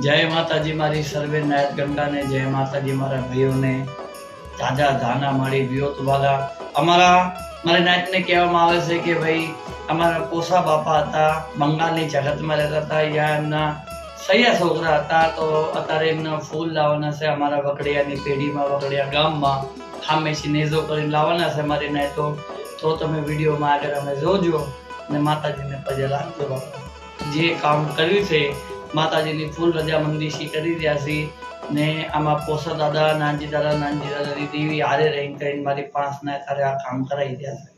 જય માતાજી મારી સર્વે નાયક ગંગાને, જય માતાજી મારા ભાઈઓને. તાજા ધાના મારી વિયોત વાલા. અમારા, મારા નાયકને કહેવામાં આવે છે કે ભાઈ, અમારા કોસા બાપા હતા, બંગાળની જગતમાં રહેતા હતા યા એમના સૈયા છોકરા હતા, તો અત્યારે એમના ફૂલ લાવવાના છે, અમારા વકડિયાની પેઢીમાં, વકડિયા ગામમાં. ખામેસી નેઝો કરીને લાવવાના છે મારી નાયકો. તો તમે વિડીયોમાં આગળ અમે જોજો અને માતાજીને પજે બાપા. જે કામ કર્યું છે માતાજીની ફૂલ રજામંદીશી કરી રહ્યા છીએ ને આમાં પોસા દાદા, નાનજી દાદા, નાનજી દાદાની દેવી હારે રહીને કરીને મારી પાંચના તારે આ કામ કરાવી રહ્યા છે.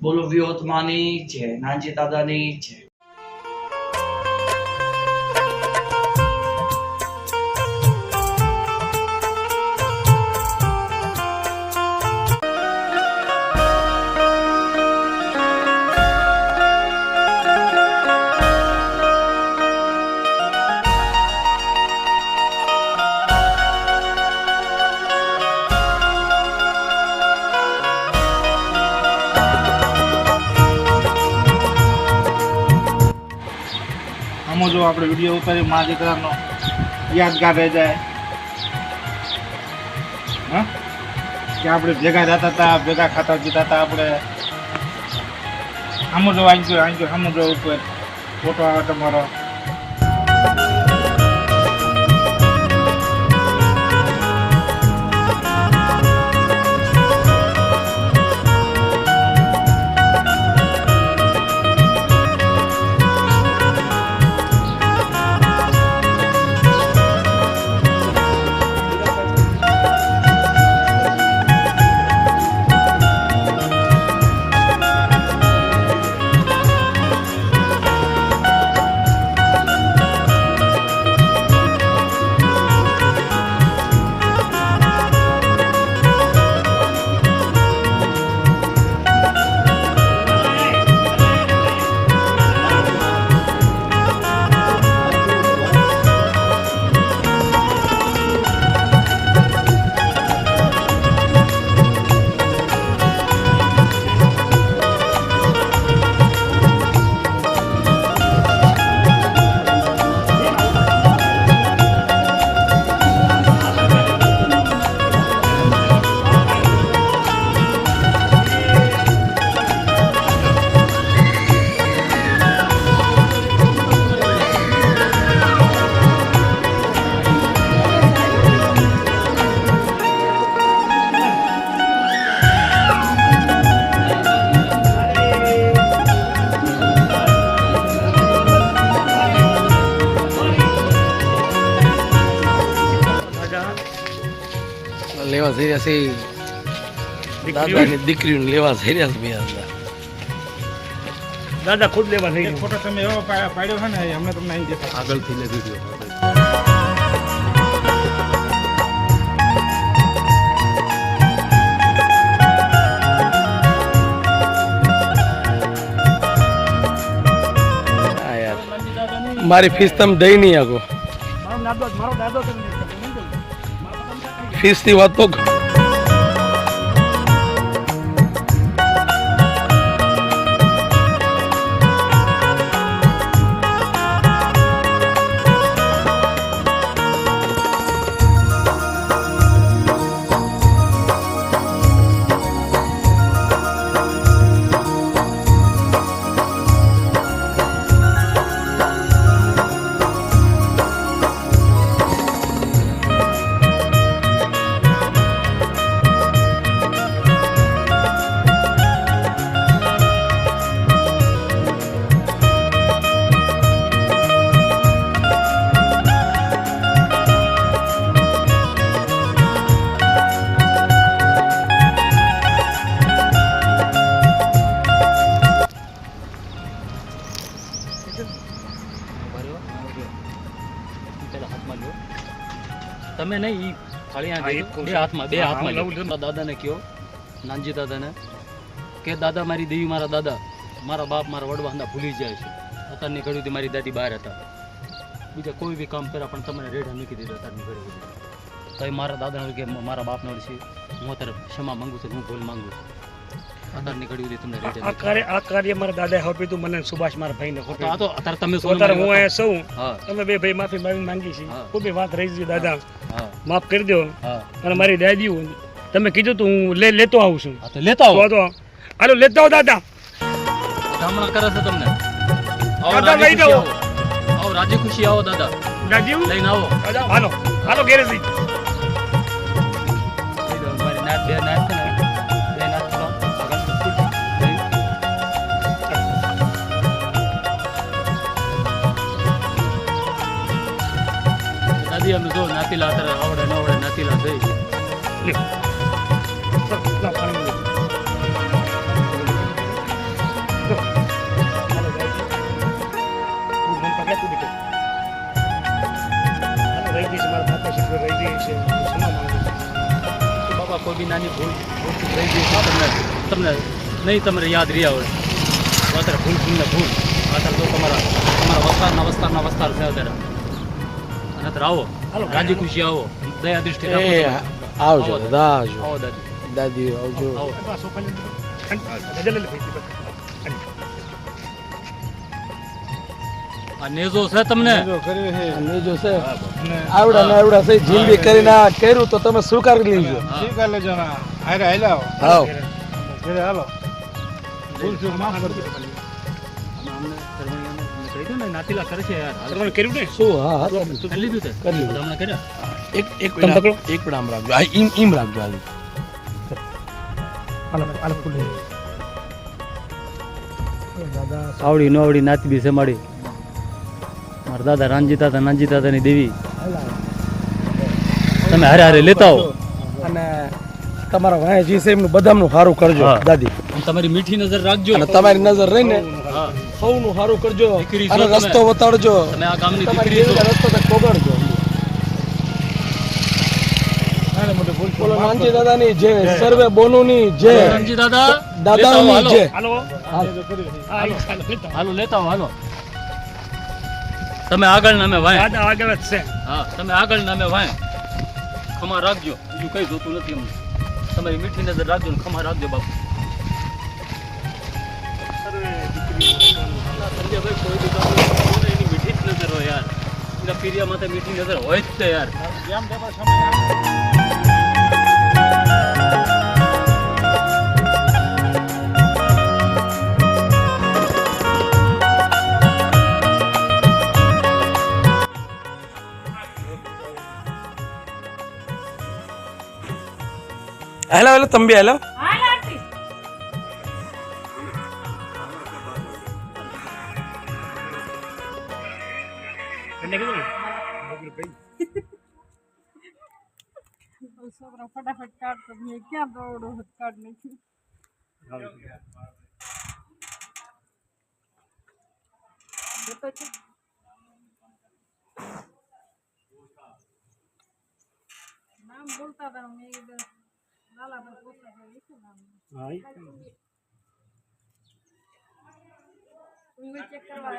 બોલો વિહોતમાની છે નાનજી દાદાની છે આપણે વીડિયો ઉતારી મા દીકરાનો યાદગાર રહી જાય. હા? કે આપણે ભેગા જતા હતા, ભેગા ખાતા પીતા હતા આપણે. આમાં જો આવી ગયો આવી જો ઉપર ફોટો આવે તમારો. રહ્યા છે દાદાની દીકરીને લેવા થઈ રહ્યા છે બે હતા દાદા ખુદ લેવા થઈ ગયા ફોટો તમે એવો પાડ્યો છે ને એ અમને તમને અહીં દેખાય. આગળથી ને વીડિયો મારી ફીસ તમે દઈ નહીં આગો મારો દાદો મારો દાદો છે ને, ફીસની વાત તો બે. હાથમાં બે હાથમાં દાદાને કયો નાનજી દાદાને કે દાદા મારી દેવી મારા દાદા મારા બાપ મારા વડવાંદા ભૂલી જાય છે. અત્યારની ઘડીથી મારી દાદી બહાર હતા. બીજા કોઈ બી કામ કર્યા પણ તમને રેડા મૂકી દીધા અત્યારની ઘડી તો એ મારા દાદાને કે મારા બાપને છે હું અત્યારે ક્ષમા માંગુ છું હું ભૂલ માંગુ છું. તમને આ કાર્ય આ કાર્ય મારા દાદાએ હોપી તું મને સુભાષ મારા ભાઈને તો આ તો અત્યારે તમે સો અત્યારે હું અહીંયા સૌ. તમે બે ભાઈ માફી માફી માંગી છે. હા. વાત રહી ગઈ દાદા માફ કરી દો. અને મારી દાદી તમે કીધું તું હું લે લેતો આવું છું. હા તો લેતા આવો. તો હાલો લેતો આવો દાદા. ધામણા કરે છે તમને. દાદા લઈ જાઓ. આવો. આવો રાજી ખુશી આવો દાદા. દાદી લઈને આવો. હાલો. હાલો બે અમે જો નાતીલા અત્યારે આવડે ન આવડે નાતીલા થઈ રહી રહી બાબા કોઈ બી નાની ભૂલ રહી ગઈ તમને તમને નહીં તમને યાદ રહ્યા આવે અત્યારે ભૂલ ભૂલને ભૂલ. અત્યારે તો તમારા તમારા વસ્તારના વસ્તારના વસ્તાર છે અત્યારે. અને અત્યારે આવો. હાલો. ગાંધી ખુશી આવો. દયા તમે. આવજો દાદા આવજો. દાદી. દાદી આવજો. નેજો છે તમને? નેજો છે. આવડા ને આવડા છે. જિંદગી કરીને આ કર્યું તો તમે સ્વીકાર લેજો. સ્વીકાર લેજો ના. હારે ઘરે હાલો. ભૂલ ચૂક માફ કરજો. નાતીલા કરે છે યાર. હાલ. કર્યું ને? શું? હા હા. કરી કરી લીધું તે. કરી લીધું. હમણાં કર્યા. એક એક તમે પકડો. એક પણ આમ રાખજો. હા ઈમ ઈમ રાખજો હાલ. હાલો હાલો ફૂલ દાદા આવડી નો આવડી નાતી બી સમાડી મારા. દાદા રાનજી દાદા નાનજી દાદાની દેવી. તમે હારે હારે લેતા આવો. અને તમારા ભાઈ જે છે એમનું બધાનું સારું કરજો દાદી. તમારી મીઠી નજર રાખજો. અને તમારી નજર રહીને હા સૌનું સારું કરજો અને તમે. રસ્તો વતાડજો. અને આ ગામની દીકરી છો. રસ્તો તક પોગાડજો. જય. સર્વે જય. દાદા. જય. હાલો. હાલો. લેતા હાલો તમે આગળ નામે વાય. દાદા આગળ જ છે. હા તમે આગળ નામે વાય. ખમા રાખજો. બીજું કઈ જોતું નથી અમને. તમારી મીઠી નજર રાખજો ને ખમા રાખજો બાપુ. સંજયભાઈ કોઈ બી કામ હોય તો એની મીઠી જ નજર હોય યાર એના પીરિયા માથે મીઠી નજર હોય જ તે યાર જેમ તેમ સમય આવે. હેલો હેલો તંબી હેલો ફટાફટ કાઢતો મેં ક્યાં દોડો કાઢ નથી જતો છે. નામ બોલતા હતા મેં કીધું લાલાભાઈ પોતા ભાઈ શું નામ. હા ઊંઘ ચેક કરવા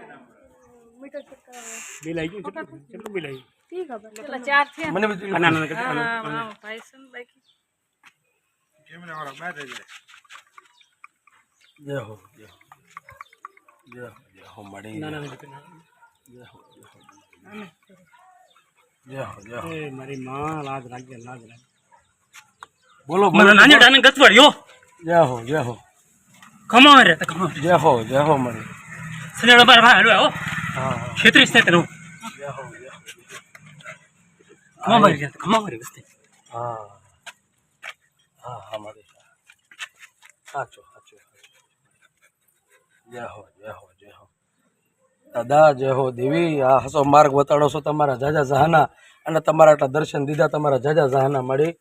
મીટર ચેક કરવા બિલ આવી ગયું કેટલું કેટલું બિલ આવી ઠીક ખબર પેલા ચાર છે મને બધું કેટલું હા હા ભાઈ છે બાકી કેમેરા વાળા બહાર રહી જય હો જય હો જય જય હો મળી નાના નાના કેટલું જય હો જય હો જય હો જય હો મારી માં લાજ રાખજે લાજ રાખજે બોલો મને નાની ડાને ગતવાડ્યો જય હો જય હો ખમા રે જય હો જય હો મળી સનેડા બાર ભાઈ હાલો આવો છેત્રીસ ને તેનું. ખમા મારી ગયા ખમા મારી વસ્તી. હા. હા હા મારી સાચો સાચો જય હો જય હો જય હો. દાદા જય હો દેવી. આ હસો માર્ગ બતાડો છો તમારા જાજા જહાના. અને તમારા આટલા દર્શન દીધા તમારા જાજા જહાના મળી.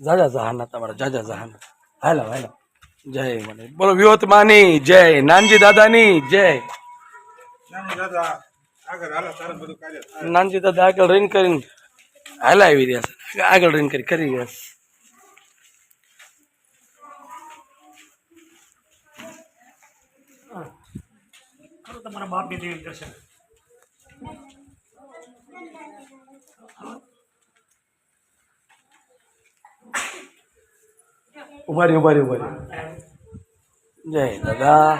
જાજા જહાના તમારા જાજા જહાના. હાલો હાલો. જય મને. બોલો વિહોતમાની જય. નાનજી દાદાની જય. દાદા આગળ હાલો તારે બધું કાર્ય થાય. નાનજી દાદા આગળ રીન કરીને હાલા આવી રહ્યા છે. આગળ રીન કરી કરી રહ્યા છે. તમારા બાપની દેવી દર્શન. ઊભા રહી ઊભા રહી ઊભા રહી જય દાદા.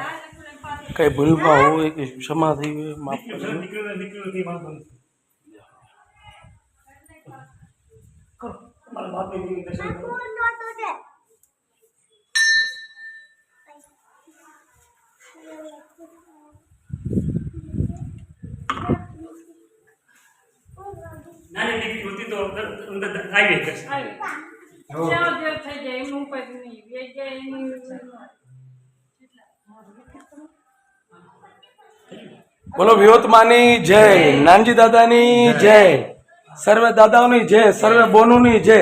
કઈ ભૂલમાં હોય કે ક્ષમા થઈ હોય માફ કરજો. નાની દીકરી હોતી તો અંદર આવી જશે જ્યાં જે થઈ જાય એનું ઉપર નહીં. બે જાય એનું બોલો વિહોતમાની જય નાનજી દાદાની જય સર્વે દાદાઓની જય સર્વે બોનુની જય.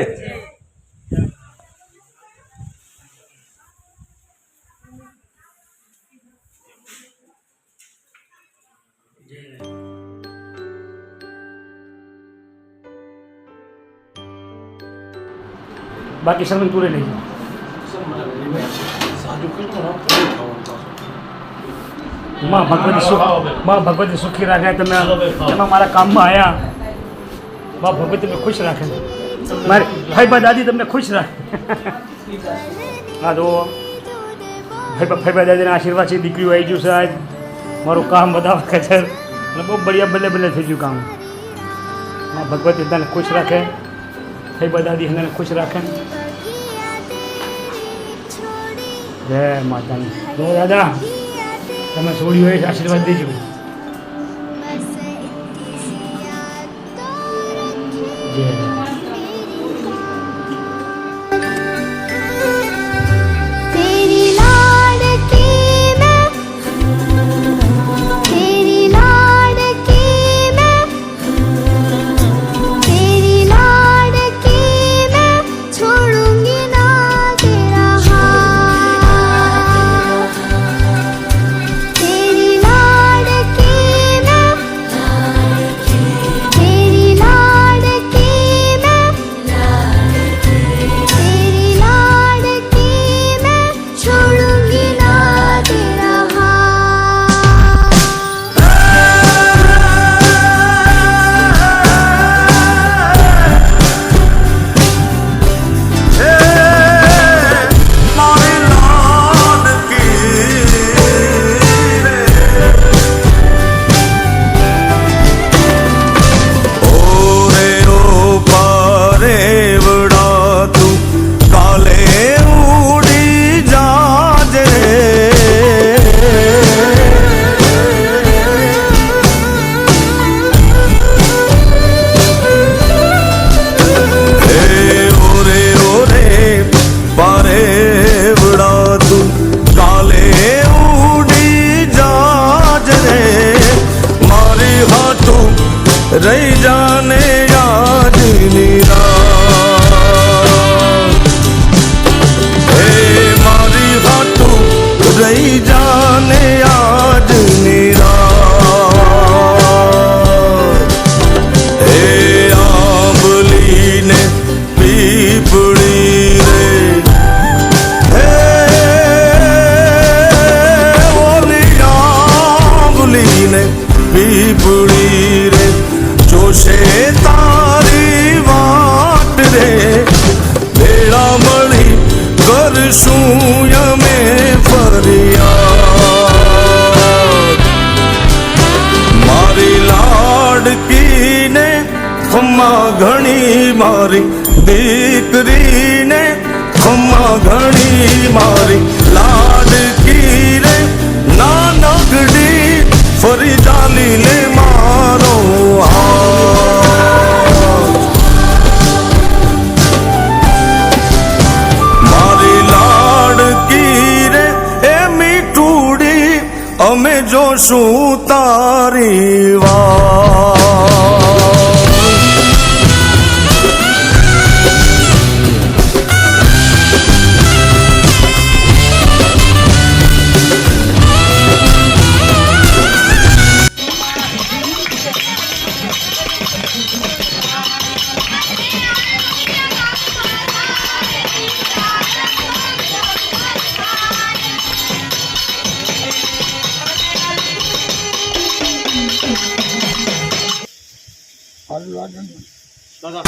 બાકી સમય તું લઈ માં ભગવતી સુખમાં ભગવતી સુખી રાખે, તમે એમાં મારા કામમાં આવ્યા માં ભગવતી તમને ખુશ રાખે. મારે ભાઈબા દાદી તમને ખુશ રાખે. હા તો ભાઈબા ભાઈબા દાદીના આશીર્વાદ છે, દીકરીઓ આવી ગયું આજ. મારું કામ બધા છે. અને બહુ બઢિયા બલ્લે બલ્લે થઈ ગયું કામ. માં ભગવતી તને ખુશ રાખે. ભાઈબા દાદી એને ખુશ રાખે. જય માતાની જય દાદા તમે છોડી હોય આશીર્વાદ દેજો. જય. ખમ્મા ઘણી મારી દીકરીને, ખમ્મા ઘણી મારી લાડકીને નાનકડી ફરી ચાલીને મારો હાથ. મારી લાડકી રે એ મીઠુડી અમે જોશું તારી વાત. દાદા.